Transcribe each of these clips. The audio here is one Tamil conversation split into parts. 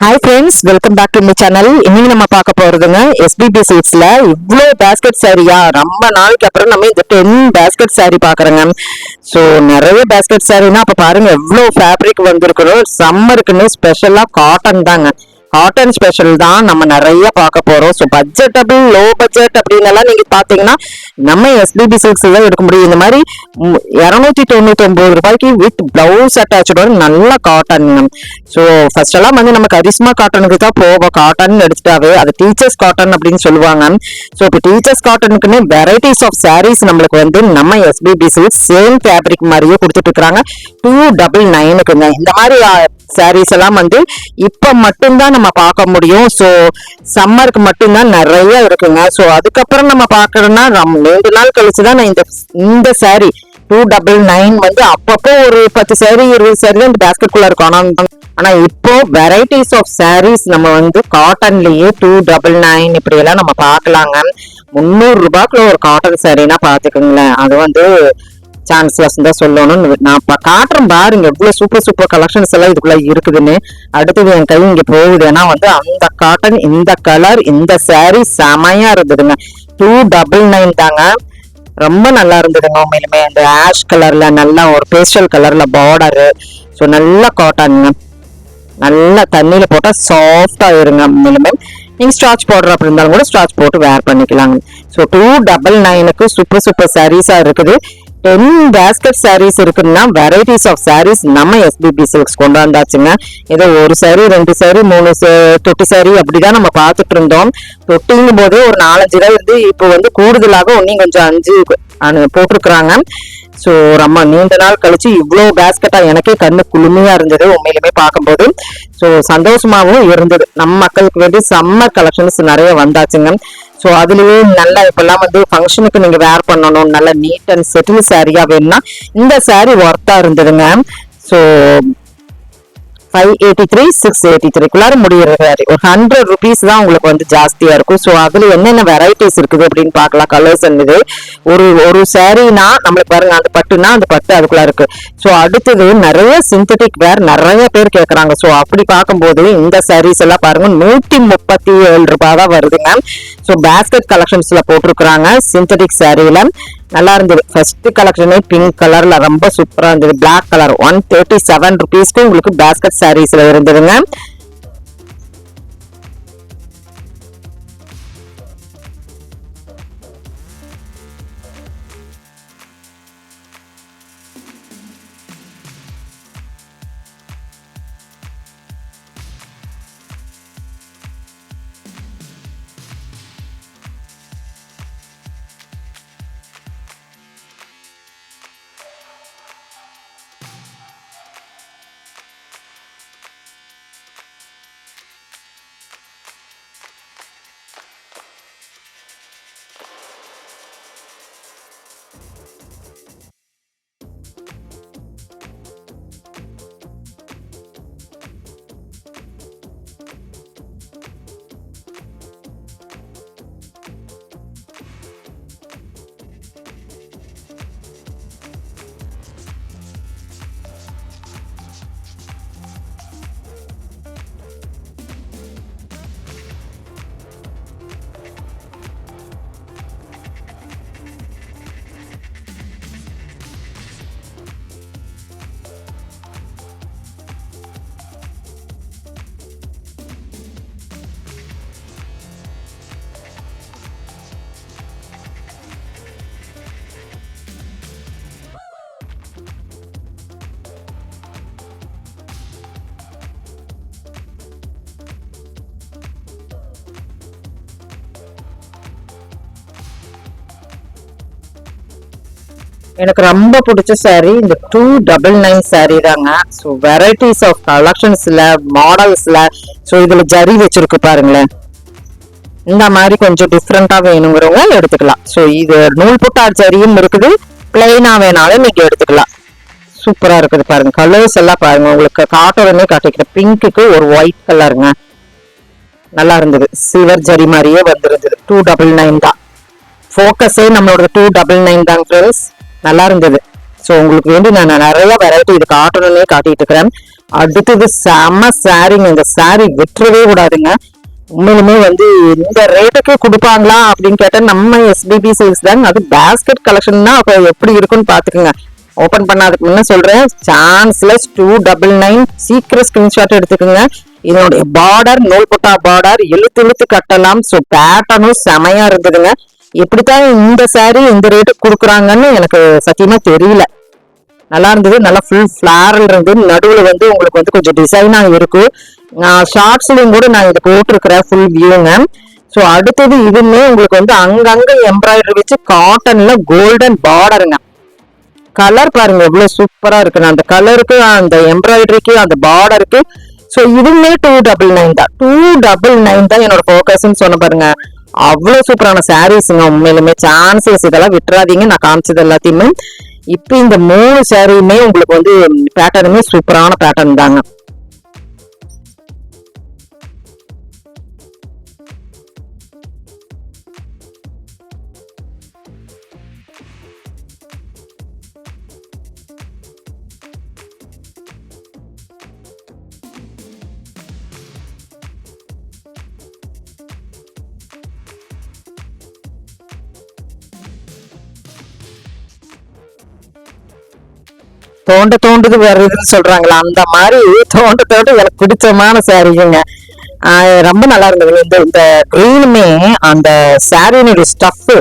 Hi friends welcome back to my channel இன்னைக்கு நம்ம பார்க்க போறதுங்க எஸ்பிபி சீட்ஸ்ல இவ்வளோ பேஸ்கெட் சாரியா ரொம்ப நாளைக்கு அப்புறம் நம்ம இந்த டென் பேஸ்கெட் சாரி பார்க்குறோங்க. ஸோ நிறைய பேஸ்கெட் சாரினா அப்ப பாருங்க எவ்வளோ ஃபேப்ரிக் வந்திருக்கணும் சம்மருக்குன்னு ஸ்பெஷலா காட்டன் தாங்க. காட்டன் ஸ்பெஷல் தான் நம்ம நிறைய பார்க்க போகிறோம் ஸோ பட்ஜெட்டபிள் லோ பட்ஜெட் அப்படின்னு நீங்கள் பார்த்தீங்கன்னா நம்ம எஸ்பிபி சில்க்ஸ் தான் எடுக்க முடியும். இந்த மாதிரி இரநூத்தி தொண்ணூத்தி ஒன்பது ரூபாய்க்கு வித் பிளவுஸ் அட்டாச்சோட நல்ல காட்டன் ஸோ ஃபர்ஸ்ட் எல்லாம் வந்து நம்ம கரிஸ்மா காட்டனுக்கு தான் போவோம். காட்டன் எடுத்துட்டாவே அது டீச்சர்ஸ் காட்டன் அப்படின்னு சொல்லுவாங்க. ஸோ இப்போ டீச்சர்ஸ் காட்டனுக்குன்னு வெரைட்டிஸ் ஆஃப் சாரீஸ் நம்மளுக்கு வந்து நம்ம எஸ்பிபி சில்க்ஸ் சேம் ஃபேப்ரிக் மாதிரியே கொடுத்துட்டு இருக்கிறாங்க டூ டபுள் நைனுக்குங்க இந்த மாதிரி சாரீஸ் எல்லாம் வந்து இப்ப மட்டும்தான் நம்ம பார்க்க முடியும். ஸோ சம்மருக்கு மட்டும்தான் நிறைய இருக்குங்க. ஸோ அதுக்கப்புறம் நம்ம பார்க்கறோம்னா நம்ம ரெண்டு நாள் கழிச்சு தான் நான் இந்த இந்த saree டூ டபுள் நைன் வந்து அப்பப்போ ஒரு பத்து saree இருபது saree தான் இந்த பேஸ்கெட் குள்ள இருக்கும். ஆனா ஆனா இப்போ வெரைட்டிஸ் ஆஃப் சாரீஸ் நம்ம வந்து காட்டன்லயே டூ டபுள் நைன் இப்படி எல்லாம் நம்ம பார்க்கலாங்க. முந்நூறு ரூபாய்க்குள்ள ஒரு காட்டன் சாரீனா பாத்துக்கோங்களேன் அது வந்து சான்ஸ்லஸ் தான் சொல்லணும்னு நான் காட்டுறேன் பாருங்க. எவ்வளோ சூப்பர் சூப்பர் கலெக்ஷன்ஸ் எல்லாம் இதுக்குள்ள இருக்குதுன்னு. அடுத்தது என் கை இங்கே போகுது. ஏன்னா வந்து அந்த காட்டன் இந்த கலர் இந்த சாரீ செமையா இருந்ததுங்க. டூ டபுள் நைன் தாங்க. ரொம்ப நல்லா இருந்ததுங்க உண்மையிலுமே. அந்த ஆஷ் கலர்ல நல்லா ஒரு பேஸ்டல் கலர்ல பார்டரு ஸோ நல்ல காட்டனுங்க நல்லா தண்ணியில் போட்டால் சாஃப்டாக இருங்க உண்மையிலுமே. நீங்கள் ஸ்டாச் போடுற அப்படி இருந்தாலும் கூட ஸ்டாச் போட்டு வேர் பண்ணிக்கலாங்க. ஸோ டூ டபுள் நைனுக்கு சூப்பர் சூப்பர் சாரீஸாக இருக்குது. டென் பேஸ்கெட் சாரீஸ் இருக்குன்னா வெரைட்டிஸ் ஆஃப் சாரீஸ் நம்ம எஸ்பிபி சில்க்ஸ் கொண்டு வந்தாச்சுங்க ஏதோ ஒரு சாரி ரெண்டு சாரி மூணு தொட்டி சாரி அப்படிதான் நம்ம பார்த்துட்டு இருந்தோம். தொட்டிங்கும் போதே ஒரு நாலஞ்சு தான் இருந்து இப்போ வந்து கூடுதலாக இன்னும் கொஞ்சம் அஞ்சு அனு- போட்டிருக்கிறாங்க. ஸோ ரொம்ப நீண்ட நாள் கழிச்சு இவ்வளோ பேஸ்கெட்டா எனக்கே கண்ணு குளுமையா இருந்தது உண்மையிலுமே பார்க்கும்போது. ஸோ சந்தோஷமாகவும் இருந்தது. நம்ம மக்களுக்கு வேண்டி சம்மர் கலெக்ஷன்ஸ் நிறைய வந்தாச்சுங்க. ஸோ அதுலேயே நல்லா இப்போல்லாம் வந்து ஃபங்க்ஷனுக்கு நீங்கள் வேர் பண்ணணும். நல்ல நீட் அண்ட் செட்டில் சாரியாக வேணும்னா இந்த சாரி ஒர்த்தாக இருந்ததுங்க. So five eighty three six eighty த்ரீக்குள்ளார முடிகிற சாரி ஒரு ஹண்ட்ரட் ருபீஸ் தான் உங்களுக்கு வந்து ஜாஸ்தியாக இருக்கும். ஸோ அதில் என்னென்ன வெரைட்டிஸ் இருக்குது அப்படின்னு பார்க்கலாம். கலர்ஸ் என்னது ஒரு ஒரு சாரீனா நம்மளுக்கு பாருங்க அந்த பட்டுனா அந்த பட்டு அதுக்குள்ளே இருக்குது ஸோ அடுத்தது நிறைய சிந்தட்டிக் வேர் நிறைய பேர் கேட்குறாங்க ஸோ அப்படி பார்க்கும்போது இந்த சாரீஸ் எல்லாம் பாருங்க நூற்றி முப்பத்தி ஏழு ரூபாய் தான் வருதுங்க ஸோ பேஸ்கெட் கலெக்ஷன்ஸில் போட்டிருக்கிறாங்க சிந்தட்டிக் சாரியில நல்லா இருந்தது. ஃபர்ஸ்ட் கலெக்ஷனே பிங்க் கலர்ல ரொம்ப சூப்பரா இருந்தது. Black colour one thirty seven ருபீஸ்க்கு உங்களுக்கு பேஸ்கட் சாரீஸ்ல இருந்ததுங்க. எனக்கு ரொம்ப பிடிச்ச saree இந்த டூ டபுள் நைன் saree தாங்க. ஸோ வெரைட்டிஸ் ஆஃப் கலெக்ஷன்ஸ்ல மாடல்ஸ்ல ஸோ இதுல ஜரி வச்சிருக்கு பாருங்களேன். இந்த மாதிரி கொஞ்சம் டிஃப்ரெண்டா வேணுங்கிறவங்க எடுத்துக்கலாம். ஸோ இது நூல் புட்டார் ஜரியும் இருக்குது. பிளைனா வேணாலும் நீங்க எடுத்துக்கலாம். சூப்பரா இருக்குது பாருங்க. கலர்ஸ் எல்லாம் பாருங்க. உங்களுக்கு காட்டுறதுமே காட்டிக்கிறேன் பிங்க்குக்கு ஒரு ஒயிட் கலருங்க நல்லா இருந்தது. சிவர் ஜரி மாதிரியே வந்திருந்தது. டூ டபுள் நைன் தான். ஃபோக்கஸே நம்மளோட டூ டபுள் நைன் தான் ஃப்ரெண்ட்ஸ் நல்லா இருந்தது. ஸோ உங்களுக்கு வேண்டி நான் நிறைய வெரைட்டி இது காட்டணும்னே காட்டிட்டு இருக்கிறேன். அடுத்தது செம்ம சாரிங்க இந்த சாரி விட்டுறவே கூடாதுங்க. உண்மையிலுமே வந்து இந்த ரேட்டுக்கு கொடுப்பாங்களா அப்படின்னு கேட்டால் நம்ம எஸ்பிபி சேல்ஸ் தாங்க அது பேஸ்கெட் கலெக்ஷன்னா அப்போ எப்படி இருக்குன்னு பார்த்துக்குங்க. ஓப்பன் பண்ணாதுக்கு முன்ன சொல்றேன். சான்ஸ்லெஸ் டூ டபுள் நைன் சீக்கிரம் ஸ்கிரீன்ஷாட் எடுத்துக்கோங்க. இதனுடைய பார்டர் நூல் புட்டா பார்டர் இழுத்து இழுத்து கட்டலாம். ஸோ பேட்டர்னும் செமையா இருந்ததுங்க. எப்படித்தான் இந்த saree இந்த ரேட்டுக்கு கொடுக்குறாங்கன்னு எனக்கு சத்தியமா தெரியல. நல்லா இருந்தது நல்லா ஃபுல் ஃபிளாரல் இருந்தது. நடுவில் வந்து உங்களுக்கு வந்து கொஞ்சம் டிசைனாக இருக்கு. நான் ஷார்ட்ஸ்லையும் கூட நான் இதை போட்டிருக்கிறேன் ஃபுல் வியூங்க ஸோ அடுத்தது இதுவுமே உங்களுக்கு வந்து அங்கங்கே எம்ப்ராய்டரி வச்சு காட்டன்ல கோல்டன் பார்டருங்க கலர் பாருங்க எவ்வளோ சூப்பராக இருக்கு. அந்த கலருக்கு அந்த எம்ப்ராய்டரிக்கு அந்த பார்டருக்கு ஸோ இதுவுமே டூ டபுள் நைன் தான். டூ டபுள் நைன் தான் என்னோட ஃபோக்கஸ்ன்னு சொன்ன பாருங்க. அவ்வளவு சூப்பரான சாரீஸுங்க உண்மையிலுமே. சான்சஸ் இதெல்லாம் விட்டுறாதீங்க. நான் காமிச்சது எல்லாத்தையுமே. இப்போ இந்த மூணு சாரியுமே உங்களுக்கு வந்து பேட்டர்னுமே சூப்பரான பேட்டர்ன் தாங்க. தோண்ட தோண்டுது வேற இதுன்னு சொல்றாங்களா அந்த மாதிரி தோண்ட தோண்ட எனக்கு பிடிச்சமான சாரீங்க ரொம்ப நல்லா இருந்தது. இந்த இந்த க்ரீனுமே அந்த சாரியினுடைய ஸ்டஃப்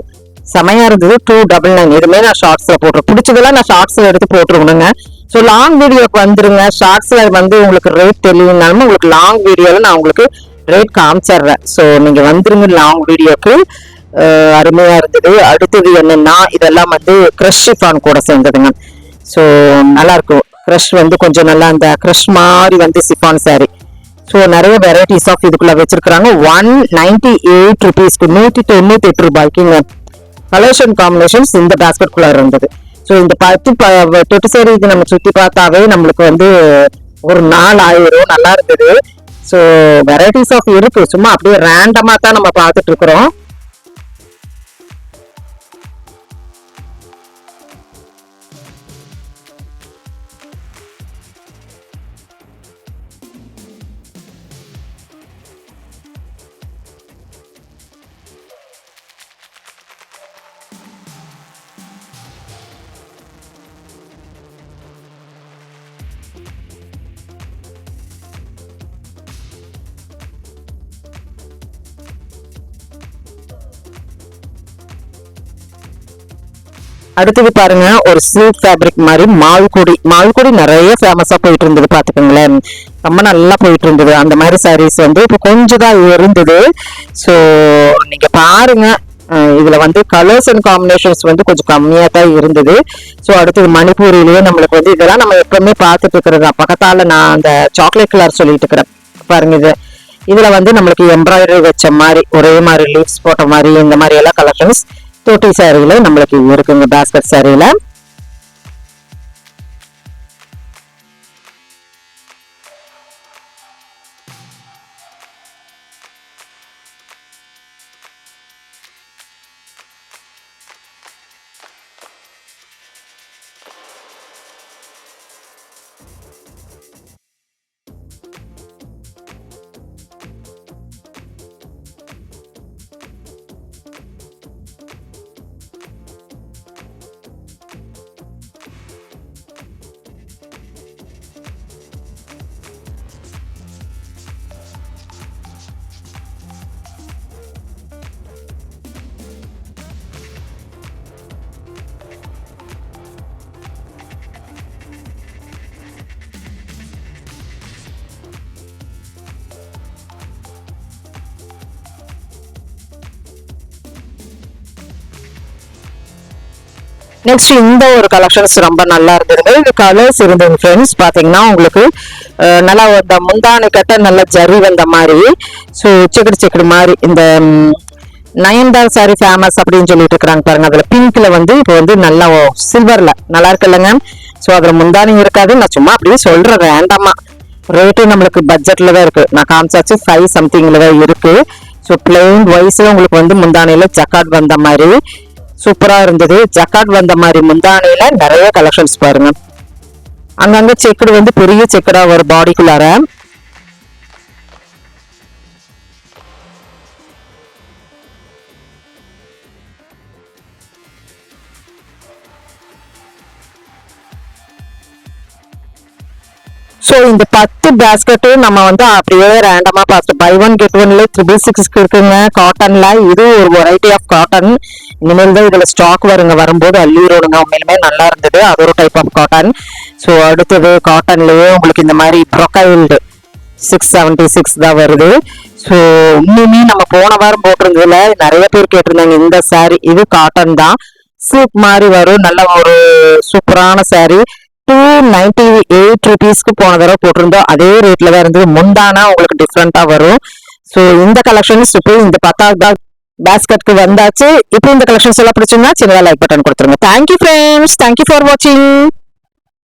செமையா இருந்தது. டூ டபுள் நைன் இதுமே நான் ஷார்ட்ஸ்ல போட்டுருவேன் பிடிச்சதெல்லாம் நான் ஷார்ட்ஸ்ல எடுத்து போட்டுருக்கணுங்க. ஸோ லாங் வீடியோக்கு வந்துருங்க. ஷார்ட்ஸ்ல வந்து உங்களுக்கு ரேட் தெரியலனாலும் உங்களுக்கு லாங் வீடியோவில் நான் உங்களுக்கு ரேட் காமிச்சிடுறேன். ஸோ நீங்க வந்துருங்க லாங் வீடியோக்கு அருமையா இருந்தது. அடுத்தது என்னன்னா இதெல்லாம் வந்து கிரஷ் ஷிஃபான் கூட சேர்ந்ததுங்க. ஸோ நல்லா இருக்கும் க்ரஷ் வந்து கொஞ்சம் நல்லா அந்த க்ரஷ் மாதிரி வந்து சிஃபான் saree. ஸோ நிறைய வெரைட்டிஸ் ஆஃப் இதுக்குள்ள வச்சிருக்கிறாங்க. ஒன் நைன்டி எயிட் ருபீஸ்க்கு நூற்றி தொண்ணூற்றி எட்டு ரூபாய்க்குங்க கலெக்ஷன் காம்பினேஷன்ஸ் இந்த பேஸ்கெட்குள்ளே இருந்தது. ஸோ இந்த பத்து தொட்டு சேரி இது நம்ம சுற்றி பார்த்தாவே நம்மளுக்கு வந்து ஒரு நாள் ஆயிரும். நல்லா இருந்தது. ஸோ வெரைட்டிஸ் ஆஃப் இருக்கு. சும்மா அப்படியே ரேண்டமாக தான் நம்ம பார்த்துட்டு இருக்கிறோம். அடுத்தது பாருங்க ஒரு சில்க் ஃபேப்ரிக் மாதிரி மால்குடி மால்குடி நிறைய ஃபேமஸாக போயிட்டு இருந்தது பார்த்துக்கோங்களேன். ரொம்ப நல்லா போயிட்டு இருந்தது அந்த மாதிரி சாரீஸ் வந்து இப்போ கொஞ்சம் தான் இருந்தது ஸோ நீங்கள் பாருங்க இதில் வந்து கலர்ஸ் அண்ட் காம்பினேஷன்ஸ் வந்து கொஞ்சம் கம்மியாக தான் இருந்தது. ஸோ அடுத்தது மணிப்பூரிலேயே நம்மளுக்கு வந்து இதெல்லாம் நம்ம எப்பவுமே பார்த்துட்டு இருக்கிறது பக்கத்தால் நான் அந்த சாக்லேட் கலர் சொல்லிட்டு இருக்கிறேன். பாருங்க இது. இதில் வந்து நம்மளுக்கு எம்ப்ராய்டரி வச்ச மாதிரி ஒரே மாதிரி லீவ்ஸ் போட்ட மாதிரி இந்த மாதிரி எல்லாம் கலெக்ஷன்ஸ் தோட்டி சாரியில நம்மளுக்கு இருக்குங்க பாஸ்கட் சாரியில நெக்ஸ்ட் இந்த ஒரு கலெக்ஷன்ஸ் ரொம்ப நல்லா இருந்தது. இந்த கலர்ஸ் இருந்தது ஃப்ரெண்ட்ஸ் பார்த்தீங்கன்னா உங்களுக்கு நல்லா இந்த முந்தானை கட்ட நல்ல ஜரி வந்த மாதிரி. ஸோ சிக்கடி சிக்கடி மாதிரி இந்த நயன்தார் சாரி ஃபேமஸ் அப்படின்னு சொல்லிட்டு இருக்கிறாங்க பாருங்க. அதில் பிங்க்ல வந்து இப்போ வந்து நல்லா சில்வரில் நல்லா இருக்குல்லங்க ஸோ அதில் முந்தானி இருக்காது. நான் சும்மா அப்படியே சொல்றேன் வேண்டாமா ரேட்டு நம்மளுக்கு பட்ஜெட்ல தான் இருக்கு. நான் காமிச்சாச்சு ஃபைவ் சம்திங்ல தான் இருக்கு. ஸோ பிளெயின் வைஸ்ல உங்களுக்கு வந்து முந்தானையில ஜக்காட் வந்த மாதிரி. சூப்பரா இருந்தது. ஜக்காட் வந்த மாதிரி முந்தானையில நிறைய கலெக்ஷன்ஸ் பாருங்க. அங்கங்க செக்குடு வந்து பெரிய செக்குடா வரும் பாடிக்குள்ளார ஸோ இந்த பத்து பேஸ்கெட்டும் நம்ம வந்து அப்படியே ரேண்டமா பார்த்து பை ஒன் கெட் ஒன்ல த்ரிபிள் சிக்ஸ்க்கு இருக்குங்க. காட்டன்ல இது ஒரு வெரைட்டி ஆஃப் காட்டன் இனிமேல் தான் இதுல ஸ்டாக் வருங்க. வரும்போது அள்ளிடுங்க உண்மையிலுமே நல்லா இருந்தது. அது ஒரு டைப் ஆஃப் காட்டன் ஸோ அடுத்தது காட்டன்லயே உங்களுக்கு இந்த மாதிரி ப்ரொக்கைல்டு சிக்ஸ் செவன்டி சிக்ஸ் தான் வருது. ஸோ இன்னுமே நம்ம போன வாரம் போட்டிருந்ததுல நிறைய பேர் கேட்டிருந்தாங்க இந்த சாரி இது காட்டன் தான். சூப் மாதிரி வரும். நல்ல ஒரு சூப்பரான சாரி டூ நைன்டி எயிட் ருபீஸ்க்கு போன தடவை போட்டிருந்தோம். அதே ரேட்ல தான் இருந்தது. முந்தானா உங்களுக்கு டிஃப்ரெண்டா வரும். ஸோ இந்த கலெக்ஷன்ஸ் இப்போ இந்த பத்தாவது பேஸ்கெட்க்கு வந்தாச்சு. இப்போ இந்த கலெக்ஷன்ஸ் எல்லாம் பிடிச்சிருந்தா சின்னதாக லைக் பட்டன் கொடுத்துருங்க. Thank you friends thank you for வாட்சிங்